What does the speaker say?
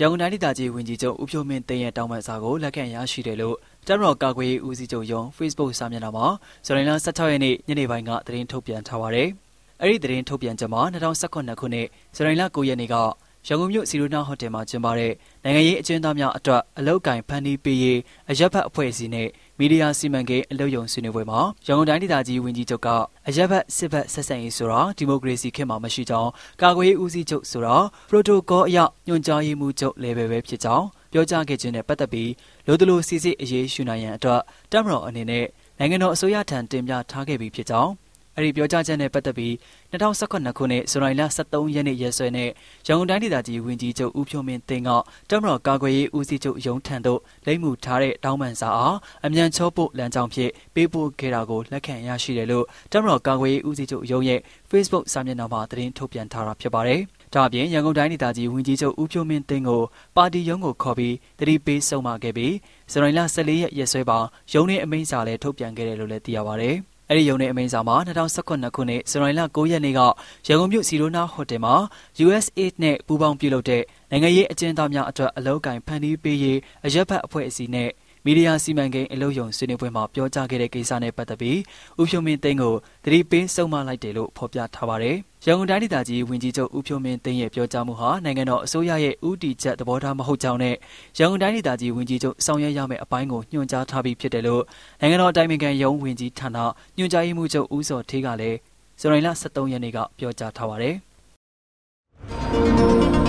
ရန်ကုန်တိုင်းဒေသကြီးဝန်ကြီးချုပ်ဦးဖြိုးမင်းသိန်းရဲ့တောင်းပန်စာကိုလက်ခံရရှိတယ်လို့တပ်မတော်ကာကွယ်ရေးဦးစီးချုပ်ရုံး Facebook စာမျက်နှာမှာဇူလိုင်လ16ရက်နေ့ညနေပိုင်းကသတင်းထုတ်ပြန်ထားပါတယ်။အဲ့ဒီသတင်းထုတ်ပြန်ချက်မှာ2018ခုနှစ်ဇူလိုင်လ9ရက်နေ့က ရန်ကုန်မြို့စီရိုနာဟိုတယ်မှာကျင်းပတဲ့နိုင်ငံရေးအကျဉ်းသားများအတွက်အလောက်ကိုင်ဖန်တီးပေးရေးအရက်ဖတ်အဖွဲ့အစည်းနဲ့မီဒီယာစီမံကိန်းအလုပ်ယုံဆွေးနွေးပွဲမှာရန်ကုန်တိုင်းဒေသကြီးဝန်ကြီးချုပ်ကအရက်ဖတ်စစ်ဖက်ဆက်ဆံရေးဆိုတာဒီမိုကရေစီခေတ်မှာမရှိကြောင်းကာကွယ်ရေးဦးစီးချုပ်ဆိုတာပရိုတိုကောအရညွှန်ကြားရေးမှူးချုပ်လေဘယ်ပဲဖြစ်ကြောင်းပြောကြားခဲ့ခြင်းနဲ့ပတ်သက်ပြီးလိုဒလိုစီစစ်အရေးရှုနိုင်ရန်အတွက်တပ်မတော်အနေနဲ့နိုင်ငံတော်အစိုးရထံတင်ပြထားခဲ့ပြီးဖြစ်ကြောင်း အဲ့ဒီပြောကြားချက်နဲ့ပတ်သက်ပြီး2018ခုနှစ်ဇူလိုင်လ23ရက်နေ့ရက်စွဲနဲ့ရန်ကုန်တိုင်းဒေသကြီးဝန်ကြီးချုပ်ဦးဖြိုးမင်းသိန်းကတပ်မတော်ကာကွယ်ရေးဦးစီးချုပ်ရုံးထံသို့လိမ့်မှုထားတဲ့တောင်းပန်စာအားအမြန်ချောပို့လမ်းကြောင်းဖြင့်ပေးပို့ခဲ့တာကိုလက်ခံရရှိတယ်လို့တပ်မတော်ကာကွယ်ရေးဦးစီးချုပ်ရုံးရဲ့ Facebook စာမျက်နှာမှာသတင်းထုတ်ပြန်ထားတာဖြစ်ပါတယ်။ဒါအပြင်ရန်ကုန်တိုင်းဒေသကြီးဝန်ကြီးချုပ်ဦးဖြိုးမင်းသိန်းကိုပါတီရုံးကိုခေါ်ပြီးတတိပေးဆုံးမခဲ့ပြီးဇူလိုင်လ14ရက်ရက်စွဲပါရုံးနှင်းအမိန့်စာလည်းထုတ်ပြန်ခဲ့တယ်လို့လည်းသိရပါတယ်။ အဲ့ဒီရုံနဲ့အမိန့်စာမှာ2019ခုနှစ်ဇူလိုင်လ9ရက်နေ့ကရန်ကုန်မြို့စီရိုနာဟိုတယ်မှာ US8 နဲ့ပူးပေါင်းပြုလုပ်တဲ့နိုင်ငံရေးအကျဉ်းသားများအတွက်အလောက်ကိုင်ဖန်တီးပေးရေးအရက်ဖတ်အဖွဲ့အစည်းနဲ့ မီဒီယာစီမံကိန်းအလုပ်ယုံဆွေးနွေးပွဲမှာပြောကြားခဲ့တဲ့ကိစ္စနဲ့ပတ်သက်ပြီးဦးဖြိုးမင်းသိန်းကိုတတိပေးဆုံးမလိုက်တယ်လို့ဖော်ပြထားပါတယ်။ရန်ကုန်တိုင်းဒေသကြီးဝန်ကြီးချုပ်ဦးဖြိုးမင်းသိန်းရဲ့ပြောကြားမှုဟာနိုင်ငံတော်အစိုးရရဲ့ဥတီချက်သဘောထားမဟုတ်ကြောင်းနဲ့ရန်ကုန်တိုင်းဒေသကြီးဝန်ကြီးချုပ်ဆောင်ရွက်ရမယ့်အပိုင်းကိုညွှန်ကြားထားပြီးဖြစ်တယ်လို့နိုင်ငံတော်အတိုင်ပင်ခံရုံးဝန်ကြီးဌာနညွှန်ကြားရေးမှူးချုပ်ဦးစောထေးကလည်းဇူလိုင်လ23ရက်နေ့ကပြောကြားထားပါတယ်။